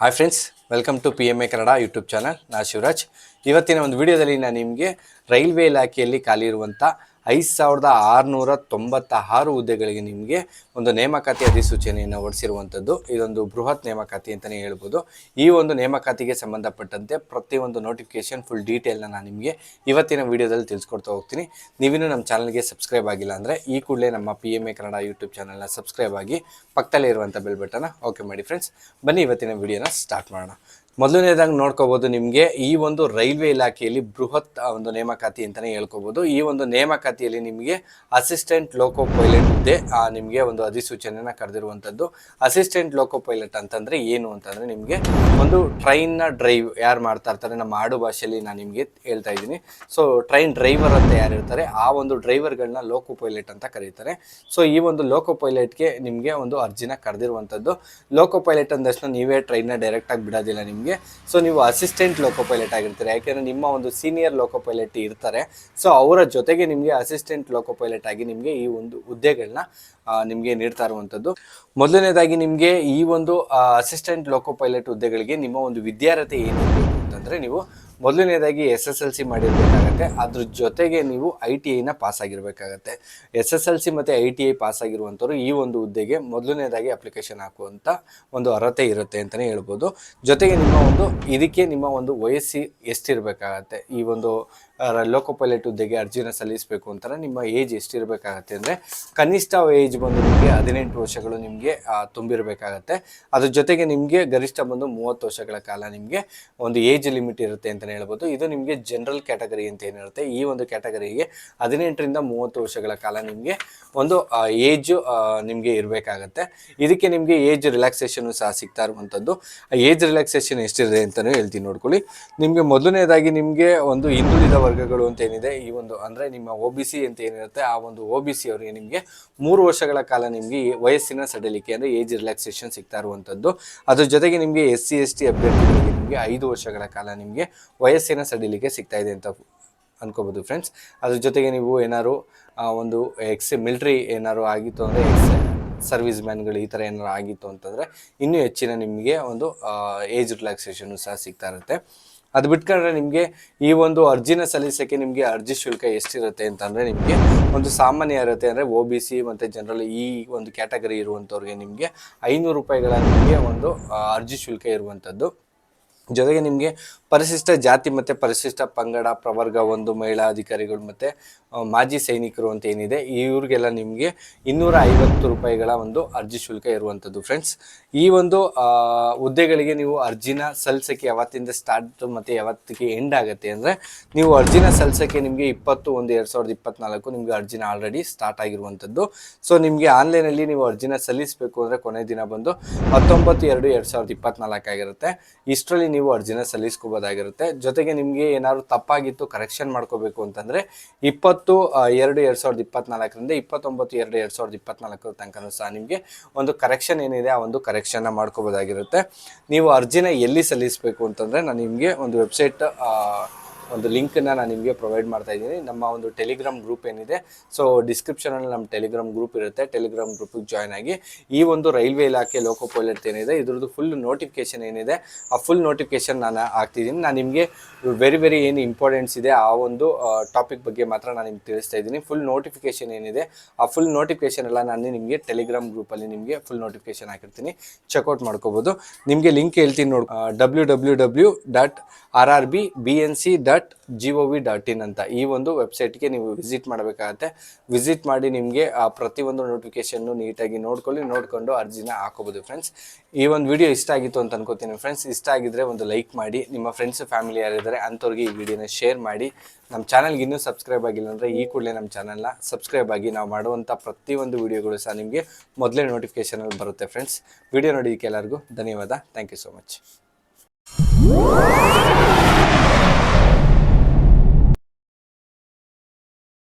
Hi friends welcome to P M A Kannada YouTube channel ನಾ ಶಿವರಾಜ್. ಇವತ್ತಿನ ಒಂದು ವಿಡಿಯೋದಲ್ಲಿ ನಾನು ನಿಮಗೆ ರೈಲ್ವೆ ಇಲಾಖೆಯಲ್ಲಿ ಖಾಲಿ ಇರುವಂಥ ಐದು ಸಾವಿರದ ಆರುನೂರ ತೊಂಬತ್ತ ಆರು ಹುದ್ದೆಗಳಿಗೆ ನಿಮಗೆ ಒಂದು ನೇಮಕಾತಿ ಅಧಿಸೂಚನೆಯನ್ನು ಹೊರಡಿಸಿರುವಂಥದ್ದು ಇದೊಂದು ಬೃಹತ್ ನೇಮಕಾತಿ ಅಂತಲೇ ಹೇಳ್ಬೋದು. ಈ ಒಂದು ನೇಮಕಾತಿಗೆ ಸಂಬಂಧಪಟ್ಟಂತೆ ಪ್ರತಿಯೊಂದು ನೋಟಿಫಿಕೇಶನ್ ಫುಲ್ ಡೀಟೇಲ್ನ ನಾನು ನಿಮಗೆ ಇವತ್ತಿನ ವಿಡಿಯೋದಲ್ಲಿ ತಿಳಿಸ್ಕೊಡ್ತಾ ಹೋಗ್ತೀನಿ. ನೀವಿನ್ನೂ ನಮ್ಮ ಚಾನಲ್ಗೆ ಸಬ್ಸ್ಕ್ರೈಬ್ ಆಗಿಲ್ಲ ಅಂದರೆ ಈ ಕೂಡಲೇ ನಮ್ಮ P M A Kannada YouTube ಚಾನಲ್ನ ಸಬ್ಸ್ಕ್ರೈಬ್ ಆಗಿ ಪಕ್ಕದಲ್ಲೇ ಇರುವಂಥ ಬೆಲ್ ಬಟನ್ನ ಓಕೆ ಮಾಡಿ ಫ್ರೆಂಡ್ಸ್ ಬನ್ನಿ ಇವತ್ತಿನ ವಿಡಿಯೋನ ಸ್ಟಾರ್ಟ್ ಮಾಡೋಣ. ಮೊದಲನೇದಾಗಿ ನೋಡ್ಕೋಬೋದು ನಿಮಗೆ ಈ ಒಂದು ರೈಲ್ವೆ ಇಲಾಖೆಯಲ್ಲಿ ಬೃಹತ್ ಒಂದು ನೇಮಕಾತಿ ಅಂತಲೇ ಹೇಳ್ಕೋಬೋದು. ಈ ಒಂದು ನೇಮಕಾತಿಯಲ್ಲಿ ನಿಮಗೆ ಅಸಿಸ್ಟೆಂಟ್ ಲೋಕೋ ಪೈಲಟ್ ಹುದ್ದೆ ನಿಮಗೆ ಒಂದು ಅಧಿಸೂಚನೆಯನ್ನು ಕರೆದಿರುವಂಥದ್ದು. ಅಸಿಸ್ಟೆಂಟ್ ಲೋಕೋ ಪೈಲಟ್ ಅಂತಂದರೆ ಏನು ಅಂತಂದರೆ ನಿಮಗೆ ಒಂದು ಟ್ರೈನ್ನ ಡ್ರೈವ್, ಯಾರು ಮಾಡ್ತಾ ಇರ್ತಾರೆ, ನಮ್ಮ ಆಡು ಭಾಷೆಯಲ್ಲಿ ನಾನು ನಿಮಗೆ ಹೇಳ್ತಾ ಇದ್ದೀನಿ. ಸೊ, ಟ್ರೈನ್ ಡ್ರೈವರ್ ಅಂತ ಯಾರು ಇರ್ತಾರೆ, ಆ ಒಂದು ಡ್ರೈವರ್ಗಳನ್ನ ಲೋಕೋ ಪೈಲಟ್ ಅಂತ ಕರೀತಾರೆ. ಸೊ, ಈ ಒಂದು ಲೋಕೋ ಪೈಲಟ್ಗೆ ನಿಮಗೆ ಒಂದು ಅರ್ಜಿನ ಕರೆದಿರುವಂಥದ್ದು. ಲೋಕೋ ಪೈಲಟ್ ಅಂದಷ್ಟು ನೀವೇ ಟ್ರೈನ್ನ ಡೈರೆಕ್ಟಾಗಿ ಬಿಡೋದಿಲ್ಲ ನಿಮಗೆ. ಸೊ ನೀವು ಅಸಿಸ್ಟೆಂಟ್ ಲೋಕೋ ಪೈಲಟ್ ಆಗಿರ್ತೀರಿ. ಯಾಕೆಂದರೆ ನಿಮ್ಮ ಒಂದು ಸೀನಿಯರ್ ಲೋಕೋ ಪೈಲಟ್ ಇರ್ತಾರೆ. ಸೊ ಅವರ ಜೊತೆಗೆ ನಿಮಗೆ ಅಸಿಸ್ಟೆಂಟ್ ಲೋಕೋ ಪೈಲಟ್ ಆಗಿ ನಿಮಗೆ ಈ ಒಂದು ಹುದ್ದೆಗಳನ್ನ ನಿಮಗೆ ನೀಡ್ತಾ ಇರುವಂಥದ್ದು. ಮೊದಲನೇದಾಗಿ ನಿಮಗೆ ಈ ಒಂದು ಅಸಿಸ್ಟೆಂಟ್ ಲೋಕೋ ಪೈಲಟ್ ಹುದ್ದೆಗಳಿಗೆ ನಿಮ್ಮ ಒಂದು ವಿದ್ಯಾರ್ಹತೆ ಏನಿರಬೇಕು ಅಂತಂದರೆ ನೀವು ಮೊದಲನೇದಾಗಿ ಎಸ್ ಎಸ್ ಎಲ್ ಸಿ ಮಾಡಿರಬೇಕಾಗತ್ತೆ. ಅದ್ರ ಜೊತೆಗೆ ನೀವು ಐ ಟಿ ಐನ ಪಾಸ್ ಆಗಿರಬೇಕಾಗತ್ತೆ ಎಸ್ ಎಸ್ ಎಲ್ ಸಿ ಮತ್ತು ಐ ಟಿ ಐ ಪಾಸ್ ಆಗಿರುವಂಥವ್ರು ಈ ಒಂದು ಹುದ್ದೆಗೆ ಮೊದಲನೇದಾಗಿ ಅಪ್ಲಿಕೇಶನ್ ಹಾಕುವಂಥ ಒಂದು ಅರ್ಹತೆ ಇರುತ್ತೆ ಅಂತಲೇ ಹೇಳ್ಬೋದು. ಜೊತೆಗೆ ನಿಮ್ಮ ಒಂದು ಇದಕ್ಕೆ ನಿಮ್ಮ ಒಂದು ವಯಸ್ಸು ಎಷ್ಟಿರಬೇಕಾಗತ್ತೆ? ಈ ಒಂದು ಲೋಕೋ ಪೈಲಟ್ ಹುದ್ದೆಗೆ ಅರ್ಜಿನ ಸಲ್ಲಿಸಬೇಕು ಅಂತ ನಿಮ್ಮ ಏಜ್ ಎಷ್ಟಿರಬೇಕಾಗತ್ತೆ ಅಂದರೆ ಕನಿಷ್ಠ ಏಜ್ ಬಂದು ನಿಮಗೆ ಹದಿನೆಂಟು ವರ್ಷಗಳು ನಿಮಗೆ ತುಂಬಿರಬೇಕಾಗತ್ತೆ. ಅದ್ರ ಜೊತೆಗೆ ನಿಮಗೆ ಗರಿಷ್ಠ ಬಂದು ಮೂವತ್ತು ವರ್ಷಗಳ ಕಾಲ ನಿಮಗೆ ಒಂದು ಏಜ್ ಲಿಮಿಟ್ ಇರುತ್ತೆ ಅಂತಲೇ ಹೇಳ್ಬೋದು. ಇದು ನಿಮಗೆ ಜನರಲ್ ಕ್ಯಾಟಗರಿ ಅಂತ ಏನಿರುತ್ತೆ ಈ ಒಂದು ಕ್ಯಾಟಗರಿಗೆ ಹದಿನೆಂಟರಿಂದ ಮೂವತ್ತು ವರ್ಷಗಳ ಕಾಲ ನಿಮಗೆ ಒಂದು ಏಜು ನಿಮಗೆ ಇರಬೇಕಾಗತ್ತೆ. ಇದಕ್ಕೆ ನಿಮಗೆ ಏಜ್ ರಿಲ್ಯಾಕ್ಸೇಷನ್ ಸಹ ಸಿಗ್ತಾ ಇರುವಂಥದ್ದು. ಏಜ್ ರಿಲ್ಯಾಕ್ಸೇಷನ್ ಎಷ್ಟಿದೆ ಅಂತಲೂ ಹೇಳ್ತೀನಿ, ನೋಡ್ಕೊಳ್ಳಿ. ನಿಮಗೆ ಮೊದಲನೇದಾಗಿ ನಿಮಗೆ ಒಂದು ಹಿಂದುಳಿದ ವರ್ಗಗಳು ಅಂತ ಏನಿದೆ, ಈ ಒಂದು ಅಂದರೆ ನಿಮ್ಮ ಒ ಅಂತ ಏನಿರುತ್ತೆ ಆ ಒಂದು ಒ ಬಿ ಅವರಿಗೆ ನಿಮಗೆ ಮೂರು ವರ್ಷಗಳ ಕಾಲ ನಿಮಗೆ ವಯಸ್ಸಿನ ಸಡಿಲಿಕೆ ಅಂದರೆ ಏಜ್ ರಿಲ್ಯಾಕ್ಸೇಷನ್ ಸಿಗ್ತಾ ಇರುವಂಥದ್ದು. ಅದ್ರ ಜೊತೆಗೆ ನಿಮಗೆ ಎಸ್ ಸಿ ಎಸ್ ಟಿ ಅಭ್ಯರ್ಥಿಗಳಿಗೆ ನಿಮಗೆ ಐದು ವರ್ಷಗಳ ಕಾಲ ನಿಮಗೆ ವಯಸ್ಸಿನ ಸಡಿಲಿಕೆ ಸಿಗ್ತಾ ಇದೆ ಅಂತ ಅನ್ಕೋಬೋದು ಫ್ರೆಂಡ್ಸ್ ಅದ್ರ ಜೊತೆಗೆ ನೀವು ಏನಾದ್ರು ಒಂದು ಎಕ್ಸ್ ಮಿಲ್ಟ್ರಿ ಏನಾದ್ರು ಆಗಿತ್ತು ಅಂದರೆ ಎಕ್ಸ್ ಸರ್ವಿಸ್ ಮ್ಯಾನ್ಗಳು ಈ ಥರ ಏನಾರು ಆಗಿತ್ತು ಅಂತಂದರೆ ಇನ್ನೂ ಹೆಚ್ಚಿನ ನಿಮಗೆ ಒಂದು ಏಜ್ ರಿಲ್ಯಾಕ್ಸೇಷನು ಸಹ ಸಿಗ್ತಾ ಇರುತ್ತೆ. ಅದು ಬಿಟ್ಕೊಂಡ್ರೆ ನಿಮಗೆ ಈ ಒಂದು ಅರ್ಜಿನ ಸಲ್ಲಿಸೋಕ್ಕೆ ನಿಮಗೆ ಅರ್ಜಿ ಶುಲ್ಕ ಎಷ್ಟಿರುತ್ತೆ ಅಂತಂದರೆ ನಿಮಗೆ ಒಂದು ಸಾಮಾನ್ಯ ಇರುತ್ತೆ ಅಂದರೆ ಒ ಬಿ ಸಿ ಮತ್ತು ಜನರಲ್ ಈ ಒಂದು ಕ್ಯಾಟಗರಿ ಇರುವಂಥವ್ರಿಗೆ ನಿಮಗೆ ಐನೂರು ರೂಪಾಯಿಗಳ ನಿಮಗೆ ಒಂದು ಅರ್ಜಿ ಶುಲ್ಕ ಇರುವಂಥದ್ದು ಜೊತೆಗೆ ನಿಮಗೆ ಪರಿಶಿಷ್ಟ ಜಾತಿ ಮತ್ತು ಪರಿಶಿಷ್ಟ ಪಂಗಡ, ಪ್ರವರ್ಗ, ಒಂದು ಮಹಿಳಾ ಅಧಿಕಾರಿಗಳು ಮತ್ತು ಮಾಜಿ ಸೈನಿಕರು ಅಂತ ಏನಿದೆ ಇವ್ರಿಗೆಲ್ಲ ನಿಮಗೆ ಇನ್ನೂರ ಐವತ್ತು ರೂಪಾಯಿಗಳ ಒಂದು ಅರ್ಜಿ ಶುಲ್ಕ ಇರುವಂಥದ್ದು ಫ್ರೆಂಡ್ಸ್ ಈ ಒಂದು ಹುದ್ದೆಗಳಿಗೆ ನೀವು ಅರ್ಜಿನ ಸಲ್ಲಿಸೋಕ್ಕೆ ಯಾವತ್ತಿಂದ ಸ್ಟಾರ್ಟ್ ಮತ್ತು ಯಾವತ್ತಿಗೆ ಎಂಡ್ ಆಗುತ್ತೆ ಅಂದರೆ, ನೀವು ಅರ್ಜಿನ ಸಲ್ಲಿಸೋಕ್ಕೆ ನಿಮಗೆ ಇಪ್ಪತ್ತು, ಒಂದು ಎರಡು ಸಾವಿರದ ಇಪ್ಪತ್ನಾಲ್ಕು ನಿಮಗೆ ಅರ್ಜಿನ ಆಲ್ರೆಡಿ ಸ್ಟಾರ್ಟ್ ಆಗಿರುವಂಥದ್ದು ಸೊ ನಿಮಗೆ ಆನ್ಲೈನಲ್ಲಿ ನೀವು ಅರ್ಜಿನ ಸಲ್ಲಿಸಬೇಕು ಅಂದರೆ ಕೊನೆ ದಿನ ಬಂದು ಹತ್ತೊಂಬತ್ತು ಎರಡು ಎರಡು ಸಾವಿರದ ಇಪ್ಪತ್ನಾಲ್ಕು ಆಗಿರುತ್ತೆ. ಇಷ್ಟರಲ್ಲಿ ನೀವು ಅರ್ಜಿನ ಸಲ್ಲಿಸ್ಕೋಬೋದಾಗಿರುತ್ತೆ. ಜೊತೆಗೆ ನಿಮಗೆ ಏನಾದ್ರು ತಪ್ಪಾಗಿತ್ತು ಕರೆಕ್ಷನ್ ಮಾಡ್ಕೋಬೇಕು ಅಂತಂದರೆ ಇಪ್ಪತ್ತು ಎರಡು ಎರಡು ಸಾವಿರದ ಇಪ್ಪತ್ನಾಲ್ಕರಿಂದ ಇಪ್ಪತ್ತೊಂಬತ್ತು, ಎರಡು ಎರಡು ಸಾವಿರದ ಇಪ್ಪತ್ನಾಲ್ಕರ ತನಕನೂ ಸಹ ನಿಮಗೆ ಒಂದು ಕರೆಕ್ಷನ್ ಏನಿದೆ, ಆ ಒಂದು ಕರೆಕ್ಷನ್ನ ಮಾಡ್ಕೋಬೋದಾಗಿರುತ್ತೆ. ನೀವು ಅರ್ಜಿನ ಎಲ್ಲಿ ಸಲ್ಲಿಸಬೇಕು ಅಂತಂದರೆ ನಾನು ನಿಮಗೆ ಒಂದು ವೆಬ್ಸೈಟ್ ಒಂದು ಲಿಂಕನ್ನು ನಾನು ನಿಮಗೆ ಪ್ರೊವೈಡ್ ಮಾಡ್ತಾ ಇದ್ದೀನಿ. ನಮ್ಮ ಒಂದು ಟೆಲಿಗ್ರಾಮ್ ಗ್ರೂಪ್ ಏನಿದೆ ಸೊ ಡಿಸ್ಕ್ರಿಪ್ಷನಲ್ಲಿ ನಮ್ಮ ಟೆಲಿಗ್ರಾಮ್ ಗ್ರೂಪ್ ಇರುತ್ತೆ. ಟೆಲಿಗ್ರಾಮ್ ಗ್ರೂಪಿಗೆ ಜಾಯ್ನ್ ಆಗಿ ಈ ಒಂದು ರೈಲ್ವೆ ಇಲಾಖೆ ಲೋಕೋ ಪೈಲಟ್ ಏನಿದೆ, ಇದ್ರದ್ದು ಫುಲ್ ನೋಟಿಫಿಕೇಶನ್ ಏನಿದೆ, ಆ ಫುಲ್ ನೋಟಿಫಿಕೇಶನ್ ನಾನು ಹಾಕ್ತಿದ್ದೀನಿ. ನಾನು ನಿಮಗೆ ವೆರಿ ವೆರಿ ಏನು ಇಂಪಾರ್ಟೆನ್ಸ್ ಇದೆ, ಆ ಒಂದು ಟಾಪಿಕ್ ಬಗ್ಗೆ ಮಾತ್ರ ನಾನು ನಿಮ್ಗೆ ತಿಳಿಸ್ತಾ ಇದ್ದೀನಿ. ಫುಲ್ ನೋಟಿಫಿಕೇಶನ್ ಏನಿದೆ, ಆ ಫುಲ್ ನೋಟಿಫಿಕೇಶನ್ ಎಲ್ಲ ನಾನು ನಿಮಗೆ ಟೆಲಿಗ್ರಾಮ್ ಗ್ರೂಪಲ್ಲಿ ನಿಮಗೆ ಫುಲ್ ನೋಟಿಫಿಕೇಶನ್ ಹಾಕಿರ್ತೀನಿ. ಚೆಕ್ಔಟ್ ಮಾಡ್ಕೋಬೋದು. ನಿಮಗೆ ಲಿಂಕ್ ಹೇಳ್ತೀನಿ ನೋಡಿ W W W dot R R B N C dot G O V dot in ಇನ್ ಅಂತ ಈ ಒಂದು ವೆಬ್ಸೈಟ್ಗೆ ನೀವು ವಿಸಿಟ್ ಮಾಡಬೇಕಾಗತ್ತೆ. ವಿಸಿಟ್ ಮಾಡಿ ನಿಮಗೆ, ಆ ಪ್ರತಿಯೊಂದು ನೋಟಿಫಿಕೇಶನ್ನು ನೀಟಾಗಿ ನೋಡ್ಕೊಳ್ಳಿ, ನೋಡಿಕೊಂಡು ಅರ್ಜಿನ ಹಾಕೋಬೋದು ಫ್ರೆಂಡ್ಸ್ ಈ ಒಂದು ವಿಡಿಯೋ ಇಷ್ಟ ಆಗಿತ್ತು ಅಂತ ಅನ್ಕೋತೀನಿ ಫ್ರೆಂಡ್ಸ್ ಇಷ್ಟ ಆಗಿದ್ರೆ ಒಂದು ಲೈಕ್ ಮಾಡಿ, ನಿಮ್ಮ ಫ್ರೆಂಡ್ಸ್ ಫ್ಯಾಮಿಲಿ ಯಾರಿದ್ದಾರೆ ಅಂಥವ್ರಿಗೆ ಈ ವಿಡಿಯೋನ ಶೇರ್ ಮಾಡಿ. ನಮ್ಮ ಚಾನಲ್ಗೆ ಇನ್ನೂ ಸಬ್ಸ್ಕ್ರೈಬ್ ಆಗಿಲ್ಲ ಅಂದರೆ ಈ ಕೂಡಲೇ ನಮ್ಮ ಚಾನಲ್ನ ಸಬ್ಸ್ಕ್ರೈಬ್ ಆಗಿ ನಾವು ಮಾಡುವಂಥ ಪ್ರತಿಯೊಂದು ವಿಡಿಯೋಗಳು ಸಹ ನಿಮಗೆ ಮೊದಲೇ ನೋಟಿಫಿಕೇಷನಲ್ಲಿ ಬರುತ್ತೆ ಫ್ರೆಂಡ್ಸ್ ವಿಡಿಯೋ ನೋಡಿದ್ದಕ್ಕೆ ಎಲ್ಲರಿಗೂ ಧನ್ಯವಾದ. Thank you so much